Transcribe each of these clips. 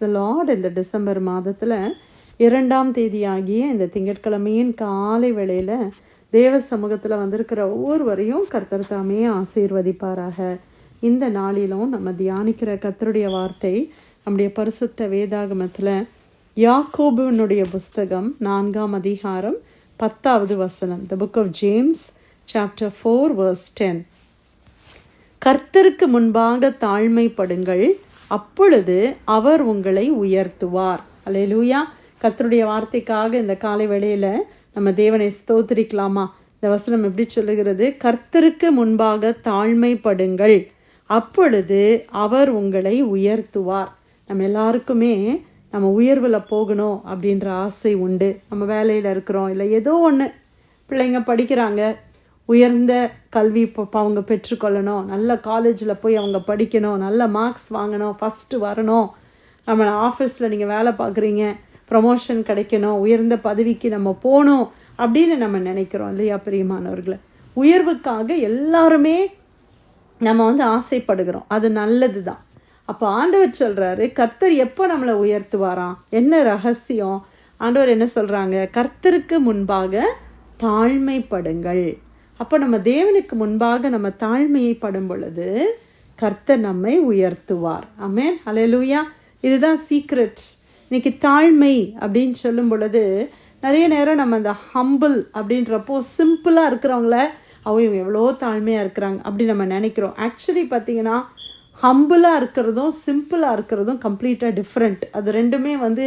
த Lord இந்த December மாதத்தில் இரண்டாம் தேதியாகிய இந்த திங்கட்கிழமையின் காலை வேளையில் தேவ சமூகத்தில் வந்திருக்கிற ஒவ்வொருவரையும் கர்த்தர் தாமே ஆசீர்வதிப்பாராக. இந்த நாளிலும் நம்ம தியானிக்கிற கர்த்தருடைய வார்த்தை நம்முடைய பரிசுத்த வேதாகமத்தில் யாக்கோபுனுடைய புஸ்தகம் நான்காம் அதிகாரம் பத்தாவது வசனம் the book of James chapter four verse ten கர்த்தருக்கு முன்பாக தாழ்மைப்படுங்கள் அப்பொழுது அவர் உங்களை உயர்த்துவார். அலையலூயா கர்த்தருடைய வார்த்தைக்காக இந்த காலை வேளையில் நம்ம தேவனை ஸ்தோத்திரிக்கலாமா? இந்த வசனம் எப்படி சொல்லுகிறது? கர்த்தருக்கு முன்பாக தாழ்மைப்படுங்கள். அப்பொழுது அவர் உங்களை உயர்த்துவார். நம்ம எல்லாருக்குமே நம்ம உயர்வில் போகணும் அப்படின்ற ஆசை உண்டு. நம்ம வேலையில் இருக்கிறோம். இல்லை ஏதோ ஒன்று பிள்ளைங்க படிக்கிறாங்க. உயர்ந்த கல்வி இப்போ அவங்க பெற்றுக்கொள்ளணும். நல்ல காலேஜில் போய் அவங்க படிக்கணும். நல்ல மார்க்ஸ் வாங்கணும். ஃபஸ்ட்டு வரணும். நம்ம ஆஃபீஸில் நீங்கள் வேலை பார்க்குறீங்க. ப்ரமோஷன் கிடைக்கணும். உயர்ந்த பதவிக்கு நம்ம போகணும் அப்படின்னு நம்ம நினைக்கிறோம் இல்லையா பிரியமானவர்களை? உயர்வுக்காக எல்லாருமே நம்ம வந்து ஆசைப்படுகிறோம். அது நல்லது தான் அப்போ ஆண்டவர் சொல்கிறாரு கர்த்தர் எப்போ நம்மளை உயர்த்துவாராம்? என்ன ரகசியம்? ஆண்டவர் என்ன சொல்கிறாங்க கர்த்தருக்கு முன்பாக தாழ்மைப்படுங்கள். அப்போ நம்ம தேவனுக்கு முன்பாக நம்ம தாழ்மையை படும் பொழுது கர்த்தர் நம்மை உயர்த்துவார். அமேன் அலையலூயா இதுதான் சீக்ரெட் இன்னைக்கு தாழ்மை அப்படின்னு சொல்லும் பொழுது நிறைய நேரம் நம்ம அந்த ஹம்பிள் அப்படின்றப்போ சிம்பிளாக இருக்கிறவங்கள அவங்க இவங்க எவ்வளோ தாழ்மையாக இருக்கிறாங்க அப்படி நம்ம நினைக்கிறோம். ஆக்சுவலி பார்த்தீங்கன்னா ஹம்பிளாக இருக்கிறதும் சிம்பிளாக இருக்கிறதும் கம்ப்ளீட்டாக டிஃப்ரெண்ட் அது ரெண்டுமே வந்து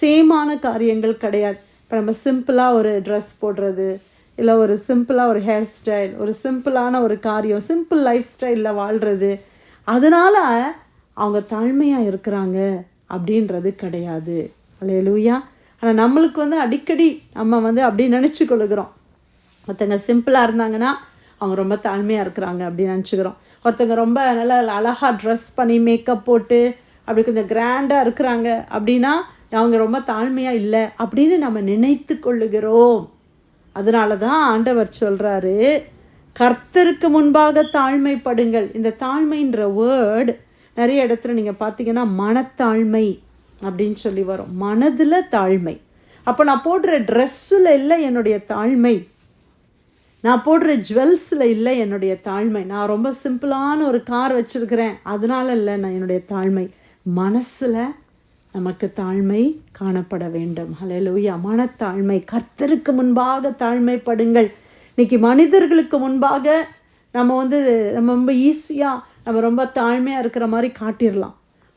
சேமான காரியங்கள் கிடையாது. இப்போ நம்ம சிம்பிளாக ஒரு ட்ரெஸ் போடுறது இல்லை ஒரு சிம்பிளாக ஒரு ஹேர் ஸ்டைல் ஒரு சிம்பிளான ஒரு காரியம் சிம்பிள் லைஃப் ஸ்டைலில் வாழ்கிறது அதனால் அவங்க தாழ்மையாக இருக்கிறாங்க அப்படின்றது கிடையாது. அல்லையா ஆனால் நம்மளுக்கு வந்து அடிக்கடி நம்ம வந்து அப்படி நினச்சி கொள்ளுகிறோம். ஒருத்தங்க சிம்பிளாக இருந்தாங்கன்னா அவங்க ரொம்ப தாழ்மையாக இருக்கிறாங்க அப்படின்னு நினச்சிக்கிறோம். ஒருத்தங்க ரொம்ப நல்லா அழகாக ட்ரெஸ் பண்ணி மேக்கப் போட்டு அப்படி கொஞ்சம் கிராண்டாக இருக்கிறாங்க அப்படின்னா அவங்க ரொம்ப தாழ்மையாக இல்லை அப்படின்னு நம்ம நினைத்து கொள்ளுகிறோம். அதனால தான் ஆண்டவர் சொல்கிறாரு கர்த்தருக்கு முன்பாக தாழ்மைப்படுங்கள். இந்த தாழ்மைன்ற வேர்டு நிறைய இடத்துல நீங்கள் பார்த்தீங்கன்னா மனத்தாழ்மை அப்படின்னு சொல்லி வரும். மனதில் தாழ்மை. அப்போ நான் போடுற ட்ரெஸ்ஸில் இல்லை என்னுடைய தாழ்மை. நான் போடுற ஜுவல்ஸில் இல்லை என்னுடைய தாழ்மை. நான் ரொம்ப சிம்பிளான ஒரு கார் வச்சுருக்கிறேன். அதனால இல்லை நான் என்னுடைய தாழ்மை. மனசில் நமக்கு தாழ்மை காணப்பட வேண்டும். ஹலலூயா மனத்தாழ்மை. கர்த்தருக்கு முன்பாக தாழ்மைப்படுங்கள். இன்னைக்கு மனிதர்களுக்கு முன்பாக நம்ம வந்து நம்ம ரொம்ப ஈஸியாக நம்ம ரொம்ப தாழ்மையாக இருக்கிற மாதிரி காட்டிடலாம்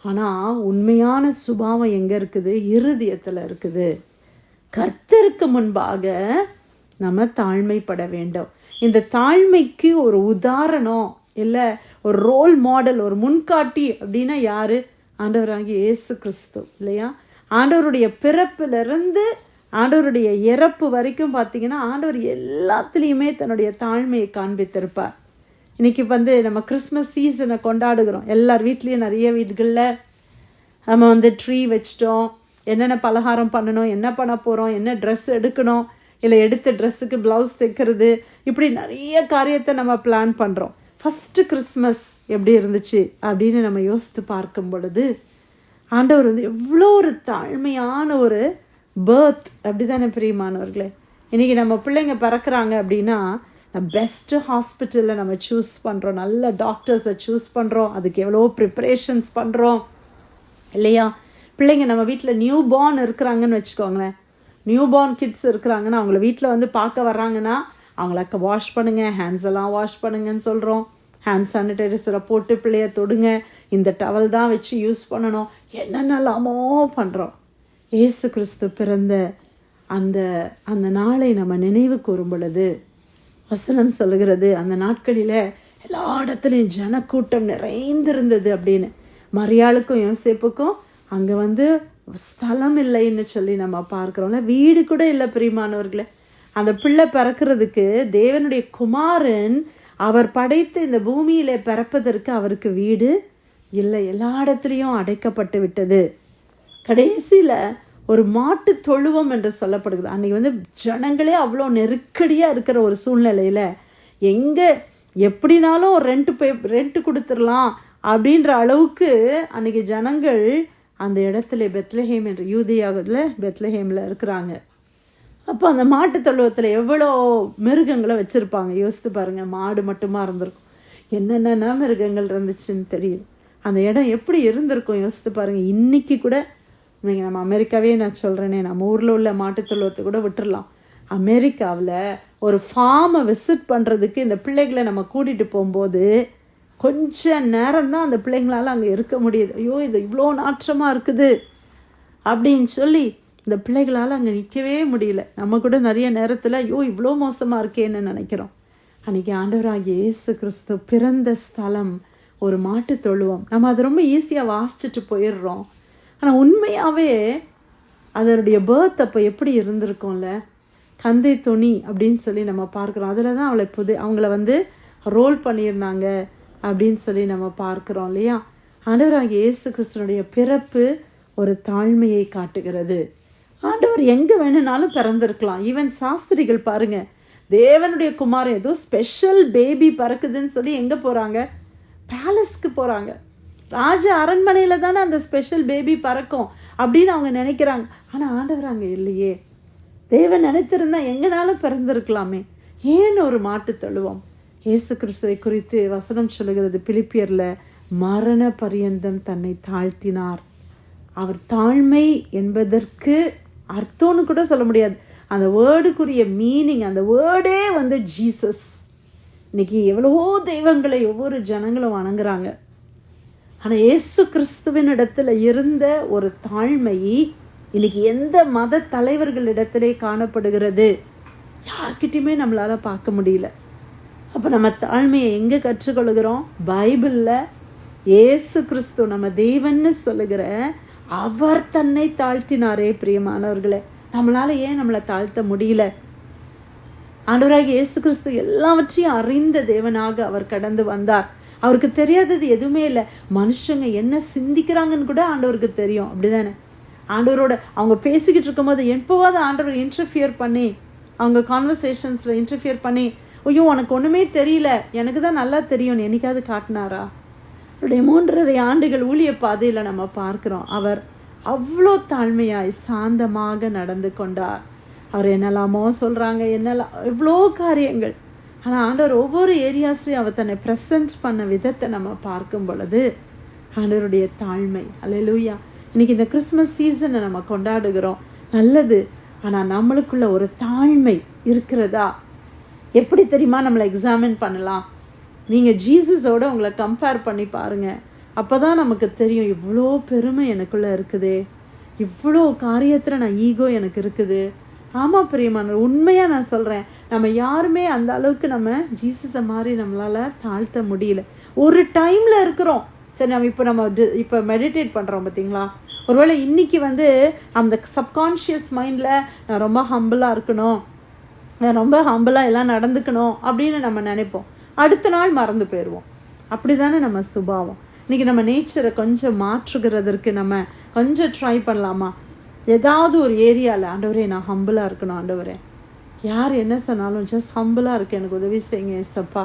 ஆனால் உண்மையான சுபாவம் எங்கே இருக்குது? இருதயத்தில் இருக்குது. கர்த்தருக்கு முன்பாக நம்ம தாழ்மைப்பட வேண்டும். இந்த தாழ்மைக்கு ஒரு உதாரணம் இல்லை ஒரு ரோல் மாடல் ஒரு முன்காட்டி அப்படின்னா யார்? ஆண்டவராகி இயேசு கிறிஸ்து இல்லையா? ஆண்டவருடைய பிறப்பிலிருந்து ஆண்டவருடைய இறப்பு வரைக்கும் பார்த்தீங்கன்னா ஆண்டவர் எல்லாத்துலேயுமே தன்னுடைய தாழ்மையை காண்பித்திருப்பார். இன்றைக்கி வந்து நம்ம கிறிஸ்மஸ் சீசனை கொண்டாடுகிறோம். எல்லார் வீட்லேயும் நிறைய வீடுகளில் நம்ம வந்து ட்ரீ வச்சிட்டோம். என்னென்ன பலகாரம் பண்ணணும் என்ன பண்ண போகிறோம் என்ன ட்ரெஸ் எடுக்கணும் இல்லை எடுத்த ட்ரெஸ்ஸுக்கு ப்ளவுஸ் தைக்கிறது இப்படி நிறைய காரியத்தை நம்ம பிளான் பண்ணுறோம் ஃபஸ்ட்டு கிறிஸ்மஸ் எப்படி இருந்துச்சு அப்படின்னு நம்ம யோசித்து பார்க்கும் பொழுது ஆண்டவர் வந்து எவ்வளோ ஒரு தாழ்மையான ஒரு பேர்த் அப்படி தானே பிரியமானவர்களே? இன்றைக்கி நம்ம பிள்ளைங்க பிறக்கிறாங்க அப்படின்னா பெஸ்ட்டு ஹாஸ்பிட்டலில் நம்ம சூஸ் பண்ணுறோம் நல்ல டாக்டர்ஸை சூஸ் பண்ணுறோம் அதுக்கு எவ்வளோ ப்ரிப்ரேஷன்ஸ் பண்ணுறோம் இல்லையா? பிள்ளைங்க நம்ம வீட்டில் நியூ பார்ன் இருக்கிறாங்கன்னு வச்சுக்கோங்களேன். நியூ பார்ன் கிட்ஸ் இருக்கிறாங்கன்னா அவங்கள வீட்டில் வந்து பார்க்க வர்றாங்கன்னா அவங்கள வாஷ் பண்ணுங்கள் ஹேண்ட்ஸ் எல்லாம் வாஷ் பண்ணுங்கன்னு சொல்கிறோம் ஹேண்ட் சானிடைசரை போட்டு பிள்ளைய தொடுங்க. இந்த டவல் தான் வச்சு யூஸ் பண்ணணும். என்னென்னலாமோ பண்ணுறோம் ஏசு கிறிஸ்து பிறந்த அந்த அந்த நாளை நம்ம நினைவு கூறும் பொழுது வசனம் சொல்லுகிறது அந்த நாட்களில் எல்லா இடத்துலையும் ஜனக்கூட்டம் நிறைந்திருந்தது அப்படின்னு. மரியாளுக்கும் யோசிப்புக்கும் அங்கே வந்து ஸ்தலம் இல்லைன்னு சொல்லி நம்ம பார்க்குறோம்ல. வீடு கூட இல்லை பிரியமானவர்களே. அந்த பிள்ளை பிறக்கிறதுக்கு தேவனுடைய குமாரன் அவர் படைத்து இந்த பூமியில் பிறப்பதற்கு அவருக்கு வீடு இல்லை. எல்லா இடத்துலையும் அடைக்கப்பட்டு விட்டது. கடைசியில் ஒரு மாட்டு தொழுவம் என்று சொல்லப்படுகிறது. அன்றைக்கி வந்து ஜனங்களே அவ்வளோ நெருக்கடியாக இருக்கிற ஒரு சூழ்நிலையில் எங்கே எப்படினாலும் ரெண்ட்டு பே ரெண்ட்டு கொடுத்துடலாம் அப்படின்ற அளவுக்கு அன்றைக்கி ஜனங்கள் அந்த இடத்துல பெத்லஹேம் என்ற யூதியாவில் பெத்லஹேமில் இருக்கிறாங்க. அப்போ அந்த மாட்டு தொழுவத்தில் எவ்வளோ மிருகங்களை வச்சுருப்பாங்க. யோசித்து பாருங்கள் மாடு மட்டுமா இருந்திருக்கும். என்னென்ன மிருகங்கள் இருந்துச்சுன்னு தெரியும் அந்த இடம் எப்படி இருந்திருக்கும் யோசித்து பாருங்கள் இன்றைக்கி கூட நீங்கள் நம்ம அமெரிக்காவே நான் சொல்கிறேனே நம்ம ஊரில் உள்ள மாட்டு தொழுவத்தை கூட விட்டுடலாம் அமெரிக்காவில் ஒரு ஃபார்மை விசிட் பண்ணுறதுக்கு இந்த பிள்ளைகளை நம்ம கூட்டிகிட்டு போகும்போது கொஞ்ச நேரம் தான் அந்த பிள்ளைங்களால் அங்கே இருக்க முடியுது. ஐயோ இது இவ்வளோ நாற்றமாக இருக்குது அப்படின்னு சொல்லி இந்த பிள்ளைகளால் அங்கே நிற்கவே முடியல. நம்ம கூட நிறைய நேரத்தில் ஐயோ இவ்வளோ மோசமாக இருக்கேன்னு நினைக்கிறோம். அன்றைக்கி ஆண்டவராகி இயேசு கிறிஸ்து பிறந்த ஸ்தலம் ஒரு மாட்டு தொழுவம். நம்ம அதை ரொம்ப ஈஸியாக வாசிச்சுட்டு போயிடுறோம். ஆனால் உண்மையாகவே அதனுடைய பேர்த் அப்போ எப்படி இருந்திருக்கும்ல? கந்தை துணி அப்படின்னு சொல்லி நம்ம பார்க்குறோம். அதில் தான் அவளை புது அவங்கள வந்து ரோல் பண்ணியிருந்தாங்க அப்படின்னு சொல்லி நம்ம பார்க்குறோம் இல்லையா? ஆண்டவராகி இயேசு கிறிஸ்தனுடைய பிறப்பு ஒரு தாழ்மையை காட்டுகிறது. ஆண்டவர் எங்கே வேணும்னாலும் பிறந்திருக்கலாம். ஈவன் சாஸ்திரிகள் பாருங்க. தேவனுடைய குமாரன் ஏதோ ஸ்பெஷல் பேபி பறக்குதுன்னு சொல்லி எங்கே போகிறாங்க பேலஸ்க்கு போகிறாங்க ராஜ அரண்மனையில் தானே அந்த ஸ்பெஷல் பேபி பறக்கும் அப்படின்னு அவங்க நினைக்கிறாங்க. ஆனால் ஆண்டவர் அங்கே இல்லையே. தேவன் நினைத்திருந்தா எங்கனாலும் பிறந்திருக்கலாமே. ஏன் ஒரு மாட்டு தழுவம். இயேசு கிறிஸ்துவை குறித்து வசனம் சொல்லுகிறது பிலிப்பியரில் மரண பரியந்தம் தன்னை தாழ்த்தினார். அவர் தாழ்மை என்பதற்கு அர்த்தம்னு கூட சொல்ல முடியாது. அந்த வேர்டுக்குரிய மீனிங் அந்த வேர்டே வந்து ஜீசஸ் இன்னைக்கு எவ்வளவோ தெய்வங்களை ஒவ்வொரு ஜனங்களும் வணங்குறாங்க. ஆனால் இயேசு கிறிஸ்துவின் இடத்துல இருந்த ஒரு தாழ்மை இன்னைக்கு எந்த மத தலைவர்களிடத்திலே காணப்படுகிறது? யார்கிட்டையுமே நம்மளால் பார்க்க முடியல. அப்போ நம்ம தாழ்மையை எங்கே கற்றுக்கொள்கிறோம்? பைபிளில் ஏசு கிறிஸ்து நம்ம தேவன்னு சொல்லுகிற அவர் தன்னை தாழ்த்தினாரே பிரியமானவர்களே. நம்மளால ஏன் நம்மளை தாழ்த்த முடியல? ஆண்டவராக இயேசு கிறிஸ்து எல்லாவற்றையும் அறிந்த தேவனாக அவர் கடந்து வந்தார். அவருக்கு தெரியாதது எதுவுமே இல்லை. மனுஷங்க என்ன சிந்திக்கிறாங்கன்னு கூட ஆண்டவருக்கு தெரியும். அப்படிதானே? ஆண்டவரோட அவங்க பேசிக்கிட்டு இருக்கும்போது எப்போவாது ஆண்டவர் இன்டர்ஃபியர் பண்ணி அவங்க கான்வர்சேஷன்ஸில் இன்டர்ஃபியர் பண்ணி ஐயோ உனக்கு ஒன்றுமே தெரியல. எனக்கு தான் நல்லா தெரியும் என்னைக்காவது காட்டினாரா? அவருடைய மூன்றரை ஆண்டுகள் ஊழிய பாதையில் நம்ம பார்க்குறோம். அவர் அவ்வளோ தாழ்மையாய் சாந்தமாக நடந்து கொண்டார். அவர் என்னெல்லாமோ சொல்கிறாங்க என்னெல்லாம் எவ்வளோ காரியங்கள். ஆனால் ஆண்டவர் ஒவ்வொரு ஏரியாஸ்லையும் அவர் தன்னை ப்ரெசன்ட் பண்ண விதத்தை நம்ம பார்க்கும் பொழுது ஆண்டவருடைய தாழ்மை அல்லேலூயா இன்றைக்கி இந்த கிறிஸ்மஸ் சீசனை நம்ம கொண்டாடுகிறோம். நல்லது ஆனால் நம்மளுக்குள்ள ஒரு தாழ்மை இருக்கிறதா? எப்படி தெரியுமா? நம்மளை எக்ஸாமின் பண்ணலாம். நீங்கள் ஜீசஸோட உங்களை கம்பேர் பண்ணி பாருங்கள் அப்போ தான் நமக்கு தெரியும் இவ்வளோ பெருமை எனக்குள்ளே இருக்குது. இவ்வளோ காரியத்தில் நான் ஈகோ எனக்கு இருக்குது. ஆமாம் பிரியமான உண்மையாக நான் சொல்கிறேன் நம்ம யாருமே அந்த அளவுக்கு நம்ம ஜீசஸை மாதிரி நம்மளால் தாழ்த்த முடியல. ஒரு டைமில் இருக்கிறோம். சரி நம்ம இப்போ நம்ம இப்போ மெடிடேட் பண்ணுறோம் பார்த்தீங்களா ஒருவேளை இன்றைக்கி வந்து அந்த சப்கான்ஷியஸ் மைண்டில் நான் ரொம்ப ஹம்பிளாக இருக்கணும். நான் ரொம்ப ஹம்பிளாக எல்லாம் நடந்துக்கணும் அப்படின்னு நம்ம நினைப்போம். அடுத்த நாள் மறந்து போயிடுவோம் அப்படி தானே நம்ம சுபாவம். இன்றைக்கி நம்ம நேச்சரை கொஞ்சம் மாற்றுகிறதற்கு நம்ம கொஞ்சம் ட்ரை பண்ணலாமா? ஏதாவது ஒரு ஏரியாவில் ஆண்டவரே நான் ஹம்பிளாக இருக்கணும் ஆண்டவரே. யார் என்ன சொன்னாலும் ஜஸ்ட் ஹம்பிளாக இருக்கு எனக்கு உதவி செய்யுங்க ஏசப்பா.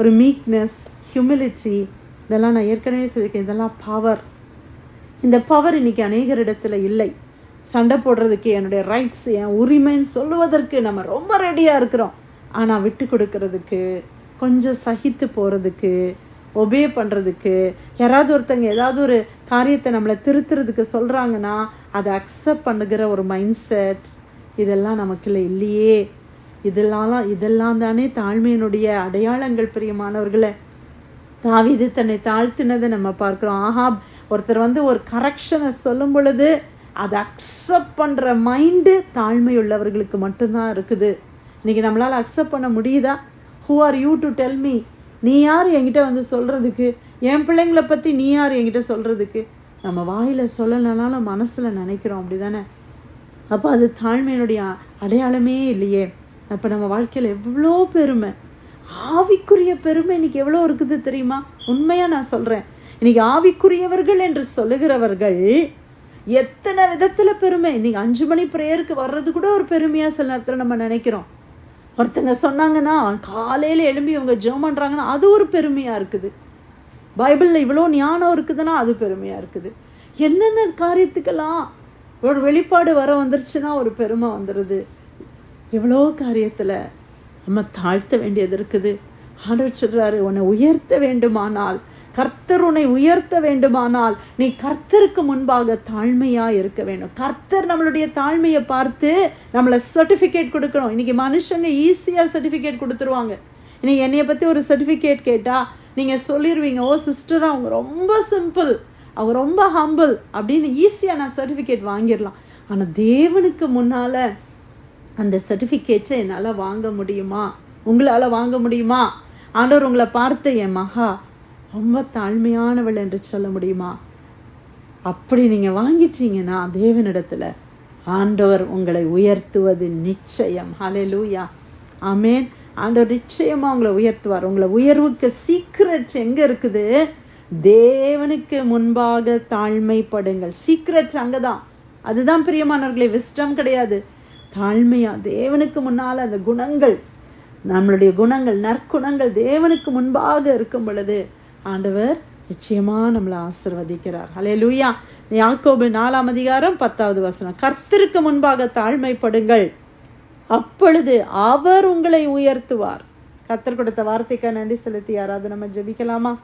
ஒரு மீக்னஸ் ஹியூமிலிட்டி இதெல்லாம் நான் ஏற்கனவே சொல்லியிருக்கேன். இதெல்லாம் பவர் இந்த பவர் இன்றைக்கி அநேகரிடத்தில் இல்லை. சண்டை போடுறதுக்கு என்னுடைய ரைட்ஸ் என் உரிமைன்னு சொல்லுவதற்கு நம்ம ரொம்ப ரெடியாக இருக்கிறோம். ஆனால் விட்டு கொடுக்கறதுக்கு கொஞ்சம் சகித்து போகிறதுக்கு ஒபே பண்ணுறதுக்கு யாராவது ஒருத்தங்க ஏதாவது ஒரு காரியத்தை நம்மளை திருத்துறதுக்கு சொல்கிறாங்கன்னா அதை அக்செப்ட் பண்ணுகிற ஒரு மைண்ட் செட் இதெல்லாம் நமக்குள்ள இல்லையே. இதெல்லாம் இதெல்லாம் தானே தாழ்மையினுடைய அடையாளங்கள் பிரியமானவர்களை. தாவிது தன்னை தாழ்த்தினதை நம்ம பார்க்குறோம். ஆஹாப் ஒருத்தர் வந்து ஒரு கரெக்ஷனை சொல்லும் பொழுது அதை அக்செப்ட் பண்ணுற மைண்டு தாழ்மை உள்ளவர்களுக்கு மட்டும்தான் இருக்குது. இன்றைக்கி நம்மளால் அக்செப்ட் பண்ண முடியுதா? Who are you to tell me நீ யார் என்கிட்ட வந்து சொல்கிறதுக்கு என் பிள்ளைங்களை பற்றி நீ யார் என்கிட்ட சொல்கிறதுக்கு நம்ம வாயில் சொல்லலைனாலும் மனசில் நினைக்கிறோம் அப்படி தானே அப்போ அது தாழ்மையினுடைய அடையாளமே இல்லையே. அப்போ நம்ம வாழ்க்கையில் எவ்வளோ பெருமை? ஆவிக்குரிய பெருமை இன்னைக்கு எவ்வளோ இருக்குது தெரியுமா? உண்மையாக நான் சொல்கிறேன் இன்னைக்கு ஆவிக்குரியவர்கள் என்று சொல்லுகிறவர்கள் எத்தனை விதத்தில் பெருமை? இன்னைக்கு அஞ்சு மணி ப்ரேயருக்கு வர்றது கூட ஒரு பெருமையாக சில நேரத்தில் நம்ம நினைக்கிறோம். ஒருத்தங்க சொன்னாங்கன்னா காலையில் எழும்பி இவங்க ஜெபம் பண்ணுறாங்கன்னா அது ஒரு பெருமையாக இருக்குது. பைபிளில் இவ்வளோ ஞானம் இருக்குதுன்னா அது பெருமையாக இருக்குது. என்னென்ன காரியத்துக்கெல்லாம் ஒரு வெளிப்பாடு வர வந்துருச்சுன்னா ஒரு பெருமை வந்துடுது எவ்வளோ காரியத்தில் நம்ம தாழ்த்த வேண்டியது இருக்குது. ஆண்டவர் சொல்கிறாரு உன்னை உயர்த்த வேண்டுமானால் கர்த்தர் உன்னை உயர்த்த வேண்டுமானால் நீ கர்த்தருக்கு முன்பாக தாழ்மையாக இருக்க வேண்டும். கர்த்தர் நம்மளுடைய தாழ்மையை பார்த்து நம்மளை சர்டிஃபிகேட் கொடுக்கணும். இன்றைக்கி மனுஷங்க ஈஸியாக சர்டிஃபிகேட் கொடுத்துருவாங்க. இன்னைக்கு என்னையை பற்றி ஒரு சர்டிஃபிகேட் கேட்டால் நீங்கள் சொல்லிடுவீங்க ஓ சிஸ்டர் அவங்க ரொம்ப சிம்பிள் அவங்க ரொம்ப ஹம்பிள் அப்படின்னு ஈஸியாக நான் சர்டிஃபிகேட் வாங்கிடலாம். ஆனால் தேவனுக்கு முன்னால் அந்த சர்டிஃபிகேட்டை என்னால் வாங்க முடியுமா? உங்களால் வாங்க முடியுமா? ஆண்டவர் உங்களை பார்த்து என் மகா ரொம்ப தாழ்மையானவள் என்று சொல்ல முடியுமா? அப்படி நீங்கள் வாங்கிட்டீங்கன்னா தேவனிடத்தில் ஆண்டவர் உங்களை உயர்த்துவது நிச்சயம். ஹலே லூயா ஆமேன் ஆண்டவர் நிச்சயமாக உங்களை உயர்த்துவார். உங்களை உயர்வுக்கு சீக்ரெட்ஸ் எங்கே இருக்குது? தேவனுக்கு முன்பாக தாழ்மைப்படுங்கள். சீக்ரெட்ஸ் அங்கே தான் அதுதான் பிரியமானவர்களே விஸ்டம் கிடையாது. தாழ்மையாக தேவனுக்கு முன்னால் அந்த குணங்கள் நம்மளுடைய குணங்கள் நற்குணங்கள் தேவனுக்கு முன்பாக இருக்கும் பொழுது ஆண்டவர் நிச்சயமா நம்மளை ஆசிர்வதிக்கிறார். ஹலே லூயா யாக்கோபு நாலாம் அதிகாரம் பத்தாவது வசனம். கர்த்தருக்கு முன்பாக தாழ்மைப்படுங்கள். அப்பொழுது அவர் உங்களை உயர்த்துவார். கர்த்தர் கொடுத்த வார்த்தைக்கு நன்றி செலுத்தி யாராவது நம்ம ஜெபிக்கலாமா?